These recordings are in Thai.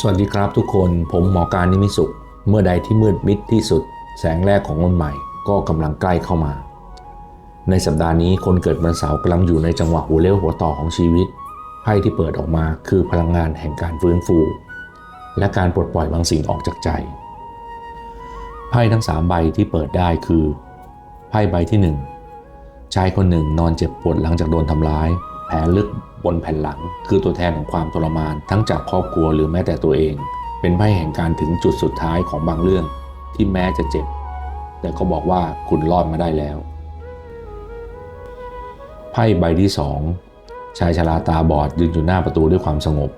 สวัสดีครับทุกคนผมหมอการนิมิสุข เมื่อใดที่มืดมิดที่สุด แสงแรกของวันใหม่ก็กำลังใกล้เข้ามา ในสัปดาห์นี้คนเกิดวันเสาร์กำลังอยู่ในจังหวะหัวเลี้ยวหัวต่อของชีวิตไพ่ที่เปิดออกมาคือพลังงานแห่งการฟื้นฟู และการปลดปล่อยบางสิ่งออกจากใจไพ่ทั้งสามใบที่เปิดได้คือไพ่ใบที่หนึ่งชายคนหนึ่งนอนเจ็บปวดหลังจากโดนทำร้าย แผลลึก บนแผ่นหลัง คือตัวแทนของความทรมาน ทั้งจากครอบครัวหรือแม้แต่ตัวเอง เป็นไพ่แห่งการถึงจุดสุดท้ายของบางเรื่อง ที่แม้จะเจ็บ แต่ก็บอกว่าคุณรอดมาได้แล้ว ไพ่ใบที่สองชายชราตาบอดยืนอยู่หน้าประตูด้วยความสงบ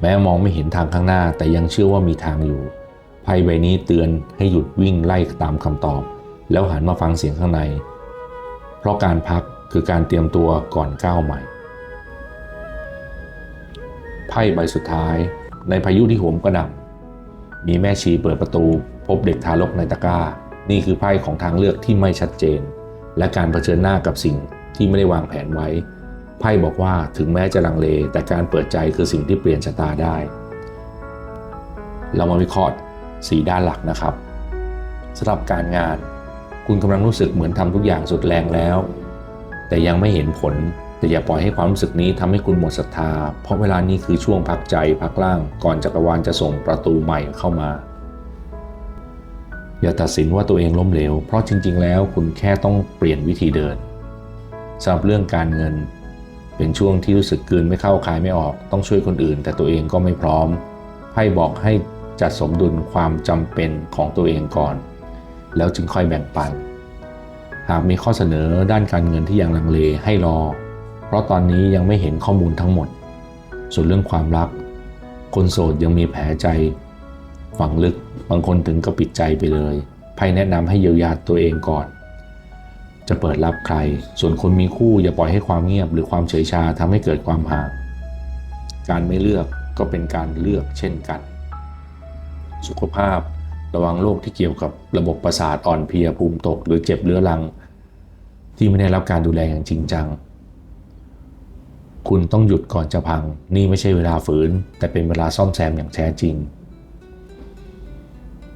แม้มองไม่เห็นทางข้างหน้า แต่ยังเชื่อว่ามีทางอยู่ไพ่ใบนี้เตือนให้หยุดวิ่งไล่ตามคำตอบ แล้วหันมาฟังเสียงข้างใน เพราะการพักคือการเตรียมตัวก่อนก้าวใหม่ ไพ่ใบสุดท้าย ในพายุที่โหมกระหน่ำมีแม่ชีเปิดประตู พบเด็กทารกในตะกร้า นี่คือไพ่ของทางเลือกที่ไม่ชัดเจน และการเผชิญหน้ากับสิ่งที่ไม่ได้วางแผนไว้ ไพ่บอกว่าถึงแม้จะลังเล แต่การเปิดใจคือสิ่งที่เปลี่ยนชะตาได้ เรามาวิเคราะห์สีด้านหลักนะครับสำหรับการงาน คุณกำลังรู้สึกเหมือนทำทุกอย่างสุดแรงแล้ว แต่ยังไม่เห็นผล แต่อย่าปล่อยให้ความรู้สึกนี้ทำให้คุณหมดศรัทธา เพราะเวลานี้คือช่วงพักใจพักล่าง ก่อนจักรวาลจะส่งประตูใหม่เข้ามา อย่าตัดสินว่าตัวเองล้มเหลว เพราะจริง ๆ แล้วคุณแค่ต้องเปลี่ยนวิธีเดินสำหรับเรื่องการเงิน เป็นช่วงที่รู้สึกกลืนไม่เข้าคายไม่ออก ต้องช่วยคนอื่น แต่ตัวเองก็ไม่พร้อมไพ่บอกให้จัดสมดุลความจำเป็นของตัวเองก่อน แล้วจึงค่อยแบ่งปัน หากมีข้อเสนอด้านการเงินที่ยังลังเลให้รอ เพราะตอนนี้ยังไม่เห็นข้อมูลทั้งหมด ส่วนเรื่องความรัก คนโสดยังมีแผลใจ ฝังลึกบางคนถึงก็ปิดใจไปเลยไพ่แนะนำให้เยียวยาตัวเองก่อน จะเปิดรับใคร ส่วนคนมีคู่อย่าปล่อยให้ความเงียบหรือความเฉยชาทำให้เกิดความห่าง การไม่เลือกก็เป็นการเลือกเช่นกัน สุขภาพระวังโรคที่เกี่ยวกับระบบประสาทอ่อนเพลียภูมิตก หรือเจ็บเรื้อรัง ที่ไม่ได้รับการดูแลอย่างจริงจัง คุณต้องหยุดก่อนจะพัง นี่ไม่ใช่เวลาฝืน แต่เป็นเวลาซ่อมแซมอย่างแท้จริง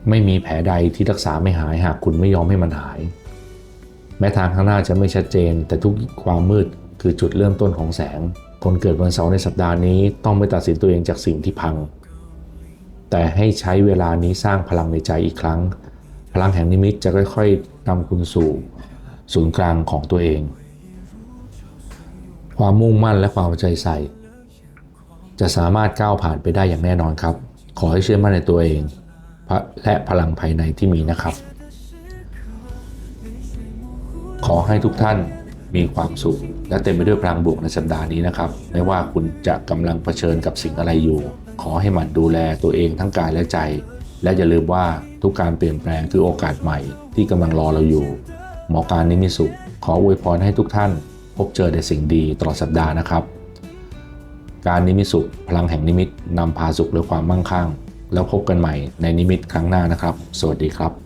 ไม่มีแผลใดที่รักษาไม่หายหากคุณไม่ยอมให้มันหาย แม้ทางข้างหน้าจะไม่ชัดเจน แต่ทุกความมืดคือจุดเริ่มต้นของแสง คนเกิดวันเสาร์ในสัปดาห์นี้ต้องไม่ตัดสินตัวเองจากสิ่งที่พัง แต่ให้ใช้เวลานี้สร้างพลังในใจอีกครั้ง พลังแห่งนิมิตจะค่อยๆนำคุณสู่ ศูนย์กลางของตัวเอง ความมุ่งมั่นและความใจใส่ จะสามารถก้าวผ่านไปได้อย่างแน่นอนครับ ขอให้เชื่อมั่นในตัวเอง และพลังภายในที่มีนะครับ ขอให้ทุกท่านมีความสุข และเต็มไปด้วยพลังบวกในสัปดาห์นี้นะครับ ไม่ว่าคุณจะกำลังเผชิญกับสิ่งอะไรอยู่ ขอให้หมั่นดูแลตัวเองทั้งกายและใจ และอย่าลืมว่าทุกการเปลี่ยนแปลงคือโอกาสใหม่ที่กำลังรอเราอยู่ หมอการนิมิสุข ขออวยพรให้ทุกท่าน พบเจอแต่สิ่งดีตลอดสัปดาห์นะครับ การนิมิตสุขพลังแห่งนิมิตนำพาสุขและความมั่งคั่ง แล้วพบกันใหม่ในนิมิตครั้งหน้านะครับ สวัสดีครับ